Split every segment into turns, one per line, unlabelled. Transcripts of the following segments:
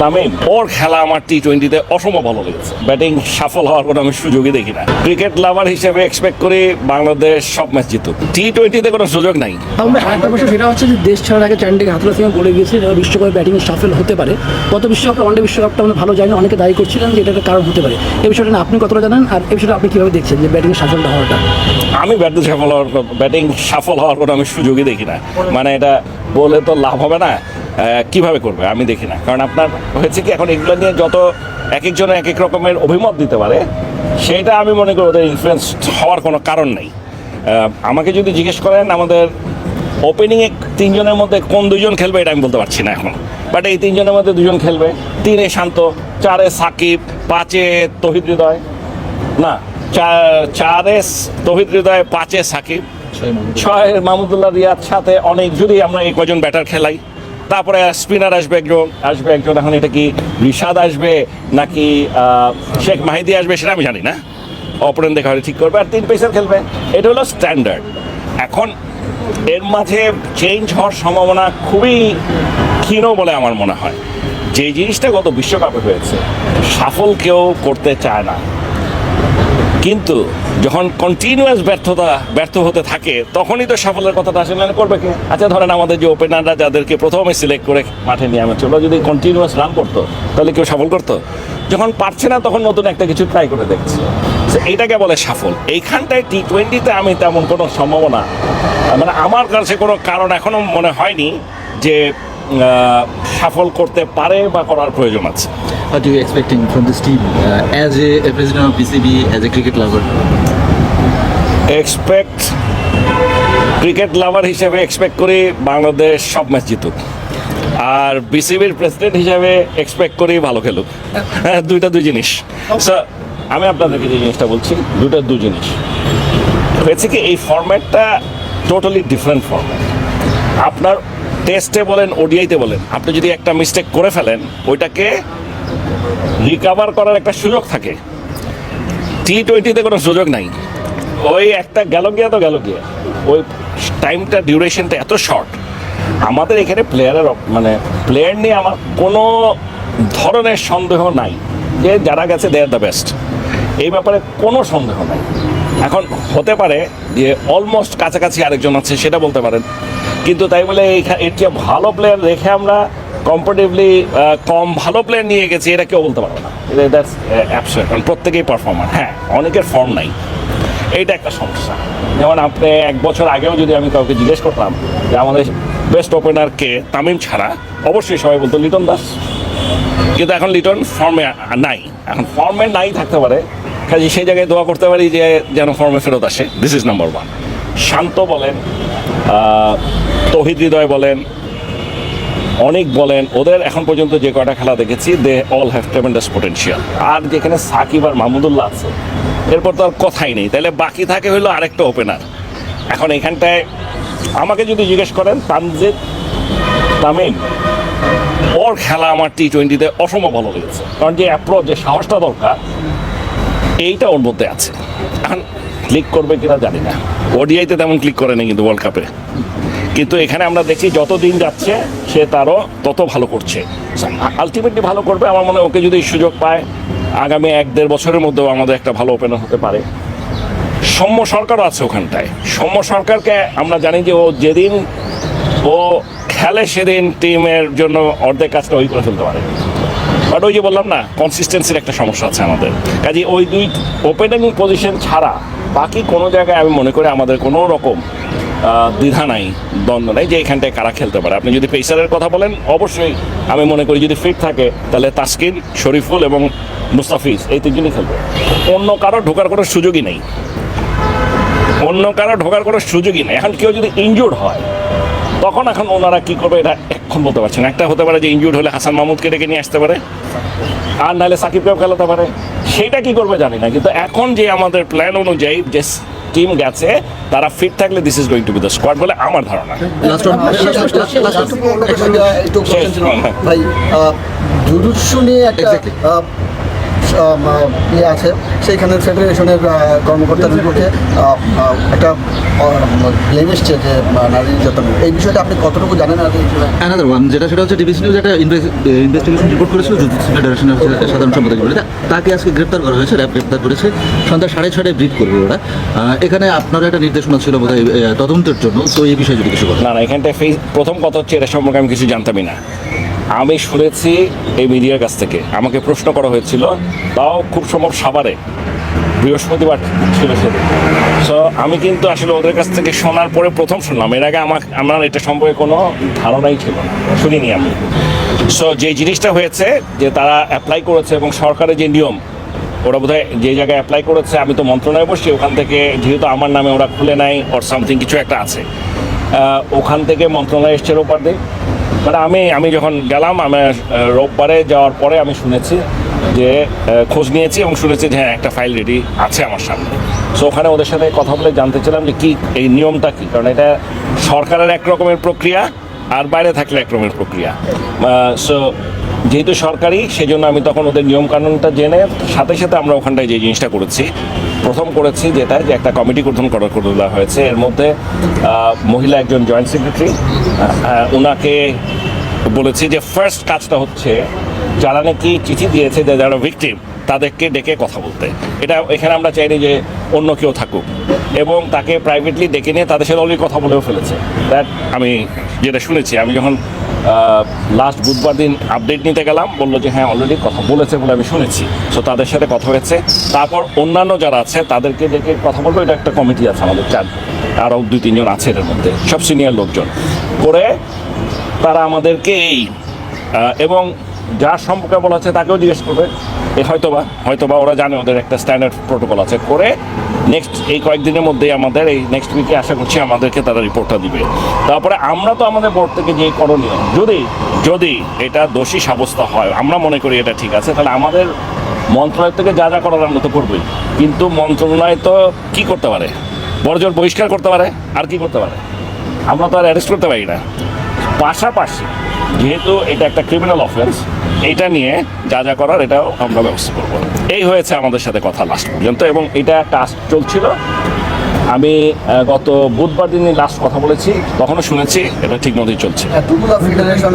তামিম ওর খেলা আমার টি টোয়েন্টিতে অসম্ভব ভালো লেগেছে। ব্যাটিং সফল হওয়ার কোনো আমি সুযোগই দেখি না। ক্রিকেট লাভার হিসেবে এক্সপেক্ট করি বাংলাদেশ সব ম্যাচ জিতুক। টি টোয়েন্টিতে কোনো সুযোগ নাই।
আমরা আরেকটা বিষয় সেটা হচ্ছে যে দেশ ছাড়ার আগে চ্যান্ডিকে হাতুলা সিং বলে গিয়েছে যে বিশ্বকাপে ব্যাটিং সাফল হতে পারে। গত বিশ্বকাপটা ওয়ানডে বিশ্বকাপটা আমরা ভালো যায়নি অনেকে দায়ী করছিলেন যে এটা একটা কারণ হতে পারে। এই বিষয়টা নিয়ে আপনি কতটা জানেন? আর এই বিষয়টা আপনি কীভাবে দেখছেন যে ব্যাটিং সাফল্য হওয়াটা?
আমি ব্যাটিং সফল হওয়ার ব্যাটিং সফল হওয়ার কোনো আমি সুযোগই দেখি না। মানে এটা বলে তো লাভ হবে না। কীভাবে করবে? আমি দেখি না। কারণ আপনার হয়েছে কি এখন এগুলো নিয়ে যত এক একজন এক এক রকমের অভিমত দিতে পারে সেটা আমি মনে করি ওদের ইনফ্লুয়েন্স হওয়ার কোনো কারণ নেই। আমাকে যদি জিজ্ঞেস করেন আমাদের ওপেনিংয়ে তিনজনের মধ্যে কোন দুজন খেলবে এটা আমি বলতে পারছি না এখন। বাট এই তিনজনের মধ্যে দুজন খেলবে। তিনে শান্ত চারে সাকিব পাঁচে তহিদ হৃদয়। না চা- চারে তহিদ হৃদয় পাঁচে সাকিব। ছয় মাহমুদুল্লাহ। রিয়াদ সাথে অনেক যদি আমরা এই কজন ব্যাটার খেলাই তারপরে স্পিনার আসবে একজন আসবে একজন, এখন এটা কি রিশাদ আসবে নাকি শেখ মাহিদি আসবে সেটা আমি জানি না। অপরেন দেখা হলে ঠিক করবে, আর তিন পেসার খেলবে। এটা হলো স্ট্যান্ডার্ড এখন এর মাঝে চেঞ্জ হওয়ার সম্ভাবনা খুবই ক্ষীণ বলে আমার মনে হয়। যে জিনিসটা গত বিশ্বকাপে হয়েছে সাফল কেউ করতে চায় না। কিন্তু যখন কন্টিনিউয়াস ব্যর্থতা, ব্যর্থ হতে থাকে, তখনই তো সাফল্যের কথাটা আসলে না করবে কে? আচ্ছা ধরেন আমাদের যে ওপেনাররা যাদেরকে প্রথমে সিলেক্ট করে মাঠে নিয়ে আমার ওরা যদি কন্টিনিউয়াস রান করতো, তাহলে কেউ সফল করতো? যখন পারছে না, তখন নতুন একটা কিছু ট্রাই করে দেখছে। এইটাকে বলে সাফল এইখানটায় টি টোয়েন্টিতে আমি তেমন কোনো সম্ভাবনা মানে আমার কাছে কোনো কারণ এখনও মনে হয়নি যে সফল করতে পারে বা করার প্রয়োজন আছে।
What are you expecting from this team uh, as a, a president of BCB, as a cricket lover?
Expect cricket lover হিসেবে এক্সপেক্ট করি বাংলাদেশ সব ম্যাচ জিতুক। আর বিসিবির প্রেসিডেন্ট হিসেবে এক্সপেক্ট করি ভালো খেলুক। হ্যাঁ দুইটা দুই জিনিস। স্যার আমি আপনাদেরকে যে জিনিসটা বলছি দুটো দুই জিনিস। হয়েছে কি এই ফরম্যাটটা টোটালি ডিফারেন্ট ফরম্যাট আপনার টেস্টে বলেন ওডিআইতে বলেন আপনি যদি একটা মিস্টেক করে ফেলেন ওইটাকে রিকাভার করার একটা সুযোগ থাকে। টি টোয়েন্টিতে কোনো সুযোগ নাই। ওই একটা গেল গিয়া তো গেল গিয়া। ওই টাইমটা ডিউরেশনটা এত শর্ট আমাদের এখানে প্লেয়ারের মানে প্লেয়ার নিয়ে আমার কোনো ধরনের সন্দেহ নাই। যে যারা গেছে দে আর দ্য বেস্ট এই ব্যাপারে কোনো সন্দেহ নাই। এখন হতে পারে যে অলমোস্ট কাছাকাছি আরেকজন আছে, সেটা বলতে পারেন। কিন্তু তাই বলে এর চেয়ে ভালো প্লেয়ার রেখে আমরা কম্পারেটিভলি কম ভালো প্লেয়ার নিয়ে গেছি, এটা কেউ বলতে পারবে না। দ্যাটস অ্যাবসার্ট কারণ প্রত্যেকেই পারফর্মার হ্যাঁ অনেকের ফর্ম নাই। এইটা একটা সমস্যা। যেমন আপনি এক বছর আগেও যদি আমি কাউকে জিজ্ঞেস করতাম যে আমাদের বেস্ট ওপেনার কে তামিম ছাড়া, অবশ্যই সবাই বলতো লিটন দাস। কিন্তু এখন লিটন ফর্মে নাই। এখন ফর্মে নাই থাকতে পারে। কাজে সেই জায়গায় দোয়া করতে পারি যে যেন ফর্মে ফেরত আসে। This is number one Shanto বলেন তহিদ হৃদয় বলেন অনেক বলেন, ওদের এখন পর্যন্ত যে কয়টা খেলা দেখেছি they all have tremendous potential আর যেখানে সাকিব আর মাহমুদুল্লাহ আছে, এরপর তো আর কথাই নেই। তাহলে বাকি থাকে হলো আরেকটা ওপেনার এখন এখানটায় আমাকে যদি জিজ্ঞেস করেন, তানজিদ তামিম, ওর খেলা আমার টি টোয়েন্টিতে অসম্ভব ভালো লেগেছে। কারণ যে অ্যাপ্রোচ যে সাহসটা দরকার, এইটা ওর মধ্যে আছে। এখন ক্লিক করবে কিনা জানি না। ওডিআইতে তেমন ক্লিক করে না কিন্তু ওয়ার্ল্ড কাপে কিন্তু এখানে আমরা দেখছি যত দিন যাচ্ছে, সে তারও তত ভালো করছে। আলটিমেটলি ভালো করবে, আমার মনে ওকে যদি সুযোগ পায়, আগামী এক দেড় বছরের মধ্যেও আমাদের একটা ভালো ওপেনার হতে পারে। সৌম্য সরকারও আছে ওখানটায়। সৌম্য সরকারকে আমরা জানি যে ও যেদিন ও খেলে সেদিন টিমের জন্য অর্ধেক কাজটা ওই করে ফেলতে পারে। বাট ওই যে বললাম না কনসিস্টেন্সির একটা সমস্যা আছে আমাদের। কাজে ওই দুই ওপেনিং পজিশন ছাড়া বাকি কোনো জায়গায় আমি মনে করি আমাদের কোনো রকম দ্বিধা নাই, দ্বন্দ্ব নাই যে এখানটায় কারা খেলতে পারে। আপনি যদি পেসারের কথা বলেন, অবশ্যই আমি মনে করি যদি ফিট থাকে, তাহলে তাসকিন, শরীফুল এবং মুস্তাফিজ এই তিনজনই খেলবে। অন্য কারও ঢোকার কোনো সুযোগই নেই। অন্য কারও ঢোকার কোনো সুযোগই নেই। এখন কেউ যদি ইনজুর্ড হয়, তখন এখন ওনারা কি করবে, এটা এখন বলতে পারছেন একটা হতে পারে যে ইনজুর্ড হলে হাসান মাহমুদকে ডেকে নিয়ে আসতে পারে, আর নাহলে সাকিবকেও খেলাতে পারে। সেটা কি করবে জানি না, কিন্তু এখন যে আমাদের প্ল্যান অনুযায়ী যে টিম গেছে তারা ফিট থাকলে this is going to be the squad বলে আমার ধারণা। হ্যাঁ।
ভাই জুজুৎসু নিয়ে একটা ইয়ে আছে। সেইখানে ফেডারেশনের আহ, কর্মকর্তাদের বিপক্ষে একটা ব্লেম এসছে যে নারী নির্যাতন। এই বিষয়টা আপনি কতটুকু জানেন আর
অ্যানাদার ওয়ান যেটা সেটা হচ্ছে ডিবিসি নিউজ একটা ইনভেস্টিগেশন রিপোর্ট করেছিল জুডিশিয়াল ফেডারেশনের সাধারণ সম্পাদক বলে। তাকে আজকে গ্রেপ্তার করা হয়েছে র্যাব গ্রেপ্তার করেছে। সন্ধ্যা সাড়ে ছটায় ব্রিফ করবে ওরা। এখানে আপনার একটা নির্দেশনা ছিল বোধহয় তদন্তের জন্য তো এই বিষয়ে যদি কিছু
না না এখানটায় প্রথম কথা হচ্ছে এটা সম্পর্কে আমি কিছু জানতামই না। আমি শুনেছি এই মিডিয়ার কাছ থেকে। আমাকে প্রশ্ন করা হয়েছিল তাও খুব সম্ভব সাভারে। বৃহস্পতিবার ছিল সো আমি কিন্তু আসলে ওদের কাছ থেকে শোনার পরে প্রথম শুনলাম। এর আগে আমার আমার এটা সম্পর্কে কোনো ধারণাই ছিল না, শুনিনি আমি। সো যে জিনিসটা হয়েছে যে তারা অ্যাপ্লাই করেছে এবং সরকারের যে নিয়ম, ওরা বোধহয় যে জায়গায় অ্যাপ্লাই করেছে, আমি তো মন্ত্রণালয়ে বসছি, ওখান থেকে যেহেতু আমার নামে ওরা খুলে নাই ওর সামথিং কিছু একটা আছে ওখান থেকে মন্ত্রণালয় এসছে রোববার দিন মানে আমি আমি যখন গেলাম, আমি রোববারে যাওয়ার পরে আমি শুনেছি যে খোঁজ নিয়েছি এবং শুনেছি যে হ্যাঁ একটা ফাইল রেডি আছে আমার সামনে। সো ওখানে ওদের সাথে কথা বলে জানতে চাইলাম যে, কী, এই নিয়মটা কী? কারণ এটা সরকারের এক রকমের প্রক্রিয়া, আর বাইরে থাকলে এক রকমের প্রক্রিয়া সো যেহেতু সরকারি সেই জন্য আমি তখন ওদের নিয়মকানুনটা জেনে, সাথে সাথে আমরা ওখানটায় যে জিনিসটা করেছি প্রথম করেছি যেটা যে একটা কমিটি গঠন করা করে দেওয়া হয়েছে। এর মধ্যে মহিলা একজন জয়েন্ট সেক্রেটারি ওনাকে বলেছি যে ফার্স্ট কাজটা হচ্ছে, যারা নাকি চিঠি দিয়েছে যে যারা ভিকটিম তাদেরকে ডেকে কথা বলতে। এটা এখানে আমরা চাইনি যে অন্য কেউ থাকুক। এবং তাকে প্রাইভেটলি ডেকে নিয়ে তাদের সাথে অলরেডি কথা বলেও ফেলেছে। দ্যাট আমি যেটা শুনেছি, আমি যখন লাস্ট বুধবার দিন আপডেট নিতে গেলাম, বলল যে হ্যাঁ অলরেডি কথা বলেছে বলে আমি শুনেছি। সো তাদের সাথে কথা হয়েছে। তারপর অন্যান্য যারা আছে, তাদেরকে ডেকে কথা বলব। এটা একটা কমিটি আছে আমাদের, চার, আরও দুই তিনজন আছে এর মধ্যে, সব সিনিয়র লোকজন। করে তারা আমাদেরকে এই এবং যার সম্পর্কে বলা হচ্ছে তাকেও জিজ্ঞেস করবে। এ হয়তোবা হয়তোবা ওরা জানে ওদের একটা স্ট্যান্ডার্ড প্রোটোকল আছে। করে নেক্সট এই কয়েকদিনের মধ্যেই আমাদের এই নেক্সট উইকে আশা করছি আমাদেরকে তারা রিপোর্টটা দিবে। তারপরে আমরা তো আমাদের বোর্ড থেকে যে করণীয়, যদি যদি এটা দোষী সাব্যস্ত হয়, আমরা মনে করি এটা ঠিক আছে, তাহলে আমাদের মন্ত্রণালয় থেকে যা যা করার আমরা তো করবোই। কিন্তু মন্ত্রণালয় তো কি করতে পারে? বড়জোর বহিষ্কার করতে পারে, আর কি করতে পারে? আমরা তো আর অ্যারেস্ট করতে পারি না। পাশাপাশি যেহেতু এটা একটা ক্রিমিনাল অফেন্স এটা নিয়ে যা যা করার এটাও আমরা ব্যবস্থা করব। এই হয়েছে আমাদের সাথে কথা লাস্ট পর্যন্ত এবং এটা কাজ চলছিল। আমি গত বুধবার দিনে লাস্ট কথা বলেছি তখনও শুনেছি এটা ঠিক মতোই চলছে।
এতগুলো ফেডারেশন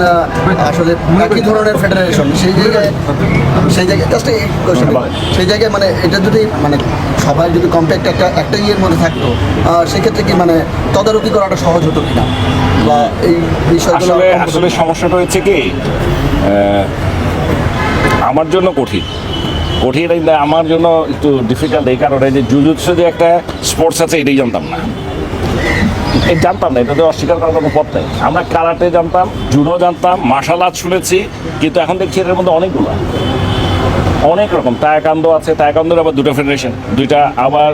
আসলে একই ধরনের ফেডারেশন সেই জায়গায় সেই জায়গায় জাস্ট এই। সেই জায়গায় মানে এটা যদি মানে সবাই যদি কম্প্যাক্ট একটা একটা ইয়ের মধ্যে থাকতো সেক্ষেত্রে কি মানে তদারকি করাটা সহজ হতো কিনা? বা এই বিষয়গুলো
আসলে আসলে সমস্যাটা হচ্ছে কি আমার জন্য কঠিন। কঠিন আমার জন্য একটু ডিফিকাল্ট এই কারণে যে জুজুৎসু যে একটা স্পোর্টস আছে এটাই জানতাম না। জানতাম না, এটা তো অস্বীকার করার কোনো পথ নেই। আমরা কারাটে জানতাম জুডো জানতাম মার্শাল আর্ট শুনেছি, কিন্তু এখন দেখছি এটার মধ্যে অনেকগুলো। অনেক রকম। তায়াকান্দ আছে, তায়াকান্দর আবার দুটো ফেডারেশন দুইটা আবার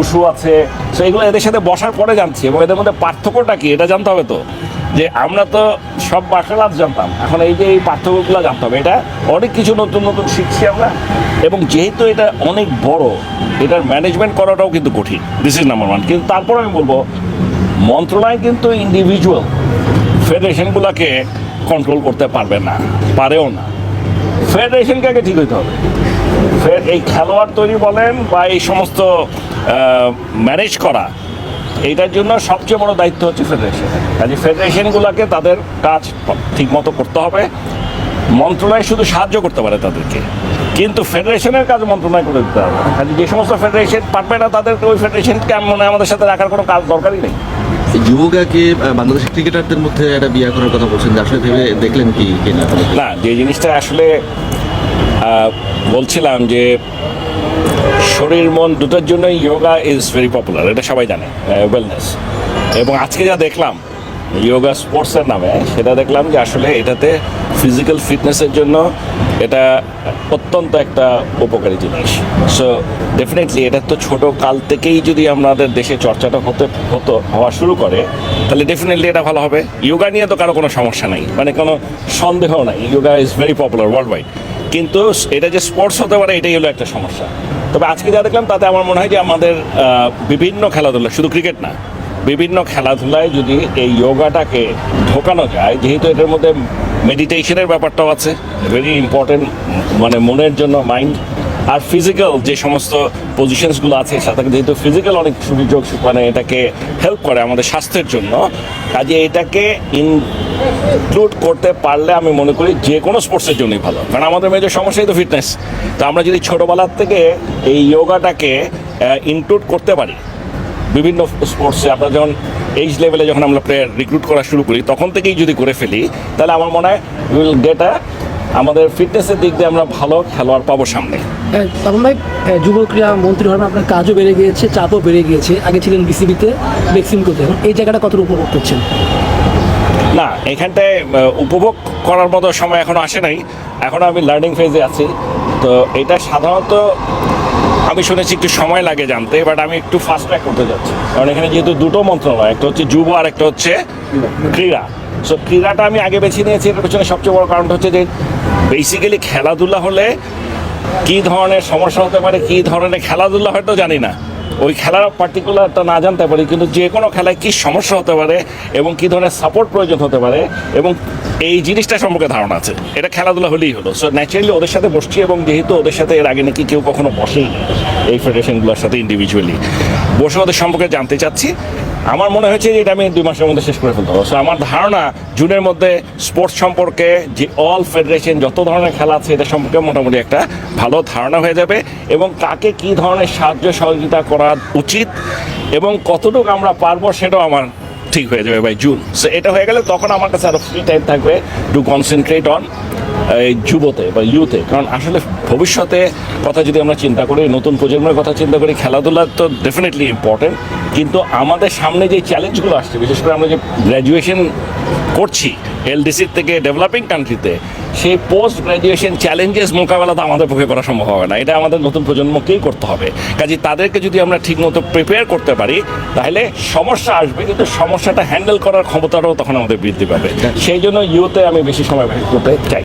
উশু আছে। তো এগুলো এদের সাথে বসার পরে জানছি এবং এদের মধ্যে পার্থক্যটা কি, এটা জানতে হবে তো? যে আমরা তো সব মার্শাল আর্টস জানতাম, এখন এই যে এই পার্থক্যগুলো জানতে হবে। এটা অনেক কিছু নতুন নতুন শিখছি আমরা এবং যেহেতু এটা অনেক বড়, এটার ম্যানেজমেন্ট করাটাও কিন্তু কঠিন। দিস ইজ নাম্বার ওয়ান কিন্তু তারপর আমি বলব, মন্ত্রণালয় কিন্তু ইন্ডিভিজুয়াল ফেডারেশনগুলোকে কন্ট্রোল করতে পারবে না, পারেও না। ফেডারেশনকে আগে ঠিক হইতে হবে। এই খেলোয়াড় তৈরি বলেন বা এই সমস্ত ম্যানেজ করা, এইটার জন্য সবচেয়ে বড় দায়িত্ব হচ্ছে ফেডারেশনের কাজে ফেডারেশনগুলোকে তাদের কাজ ঠিক মতো করতে হবে। মন্ত্রণালয় শুধু সাহায্য করতে পারে তাদেরকে। কিন্তু ফেডারেশনের কাজ মন্ত্রণালয় করে দিতে হবে। কাজে যে সমস্ত ফেডারেশন পারবে না তাদেরকে ওই ফেডারেশনকে মনে আমাদের সাথে রাখার কোনো কাজ দরকারই নেই।
যুবকাকে বাংলাদেশের ক্রিকেটারদের মধ্যে একটা বিয়ে করার কথা বলছেন আসলে ভেবে দেখলেন কি
না, যে জিনিসটা আসলে বলছিলাম যে শরীর, মন দুটোর জন্যই যোগা ইজ ভেরি পপুলার এটা সবাই জানে ওয়েলনেস এবং আজকে যা দেখলাম যোগা স্পোর্টসের নামে, সেটা দেখলাম যে আসলে এটাতে ফিজিক্যাল ফিটনেসের জন্য এটা অত্যন্ত একটা উপকারী জিনিস। সো ডেফিনেটলি এটা তো ছোট কাল থেকেই যদি আমাদের দেশে চর্চাটা হতে, হতো, হওয়া শুরু করে, তাহলে ডেফিনেটলি এটা ভালো হবে। যোগা নিয়ে তো কারও কোনো সমস্যা নেই মানে কোনো সন্দেহ নাই। Yoga is very popular worldwide কিন্তু এটা যে স্পোর্টস হতে পারে, এটাই হলো একটা সমস্যা। তবে আজকে যা দেখলাম, তাতে আমার মনে হয় যে আমাদের বিভিন্ন খেলাধুলা, শুধু ক্রিকেট না বিভিন্ন খেলাধুলায় যদি এই যোগাটাকে ঢোকানো যায়, যেহেতু এটার মধ্যে মেডিটেশনের ব্যাপারটাও আছে ভেরি ইম্পর্টেন্ট মানে মনের জন্য মাইন্ড আর ফিজিক্যাল যে সমস্ত পজিশনসগুলো আছে সাথে যেহেতু ফিজিক্যাল অনেক সুযোগ মানে এটাকে হেল্প করে আমাদের স্বাস্থ্যের জন্য, কাজে এটাকে ইনক্লুড করতে পারলে আমি মনে করি যে কোনো স্পোর্টসের জন্যই ভালো। কারণ আমাদের মেজর সমস্যাই তো ফিটনেস তো আমরা যদি ছোটোবেলার থেকে এই যোগাটাকে ইনক্লুড করতে পারি বিভিন্ন স্পোর্টসে আমরা যখন এইজ লেভেলে যখন আমরা প্লেয়ার রিক্রুট করা শুরু করি তখন থেকেই যদি করে ফেলি তাহলে আমার মনে হয় উইল গেট আ আমাদের ফিটনেসের দিক দিয়ে আমরা ভালো খেলোয়াড় পাবো সামনে।
হ্যাঁ, তখন ভাই যুব ক্রীড়া মন্ত্রী হওয়ার আপনার কাজও বেড়ে গিয়েছে চাপও বেড়ে গিয়েছে। আগে ছিলেন বিসিবিতে মেক্সিমকোতে এখন এই জায়গাটা কতটা উপভোগ করছেন?
না এখানটায় উপভোগ করার মতো সময় এখনও আসে নাই। এখনও আমি লার্নিং ফেজে আছি। তো এটা সাধারণত আমি শুনেছি একটু সময় লাগে জানতে বাট আমি একটু ফাস্ট ট্র্যাক করতে যাচ্ছি। কারণ এখানে যেহেতু দুটো মন্ত্রণালয়, একটা হচ্ছে যুব আর একটা হচ্ছে ক্রীড়া। সো ক্রীড়াটা আমি আগে বেছে নিয়েছি, এটার পেছনে সবচেয়ে বড় কারণটা হচ্ছে যে বেসিক্যালি খেলাধুলা হলে কী ধরনের সমস্যা হতে পারে, কী ধরনের খেলাধুলা হয়তো জানি না। ওই খেলার পার্টিকুলারটা না জানতে পারি, কিন্তু যে কোনো খেলায় কী সমস্যা হতে পারে এবং কী ধরনের সাপোর্ট প্রয়োজন হতে পারে এবং এই জিনিসটা সম্পর্কে ধারণা আছে। এটা খেলাধুলা হলেই হলো। সো ন্যাচারালি ওদের সাথে বসছি এবং যেহেতু ওদের সাথে এর আগে নাকি কেউ কখনো বসেই এই ফেডারেশনগুলোর সাথে ইন্ডিভিজুয়ালি বসে ওদের সম্পর্কে জানতে চাচ্ছি। আমার মনে হয়েছে যে এটা আমি দুই মাসের মধ্যে শেষ করে ফেলতে পারব। আমার ধারণা জুনের মধ্যে স্পোর্টস সম্পর্কে যে অল ফেডারেশন যত ধরনের খেলা আছে, এটা সম্পর্কে মোটামুটি একটা ভালো ধারণা হয়ে যাবে এবং কাকে কি ধরনের সাহায্য সহযোগিতা করা উচিত এবং কতটুকু আমরা পারব সেটাও আমার ঠিক হয়ে যাবে বাই জুন সো এটা হয়ে গেলে তখন আমার কাছে আরও ফ্রি টাইম থাকবে। টু কনসেন্ট্রেট অন এই যুবতে বা ইউথে কারণ আসলে ভবিষ্যতে কথা যদি আমরা চিন্তা করি নতুন প্রজন্মের কথা চিন্তা করি খেলাধুলা তো ডেফিনেটলি ইম্পর্টেন্ট কিন্তু আমাদের সামনে যে চ্যালেঞ্জগুলো আসছে বিশেষ করে আমরা যে গ্র্যাজুয়েশন করছি এলডিসির থেকে ডেভেলপিং কান্ট্রিতে সেই পোস্ট গ্র্যাজুয়েশন চ্যালেঞ্জেস মোকাবেলা তো আমাদের পক্ষে করা সম্ভব হবে না। এটা আমাদের নতুন প্রজন্মকেই করতে হবে। কাজে তাদেরকে যদি আমরা ঠিকমতো প্রিপেয়ার করতে পারি তাহলে সমস্যা আসবে কিন্তু সমস্যাটা হ্যান্ডেল করার ক্ষমতাটাও তখন আমাদের বৃদ্ধি পাবে। সেই জন্য ইউতে আমি বেশি সময় ব্যয় করতে চাই।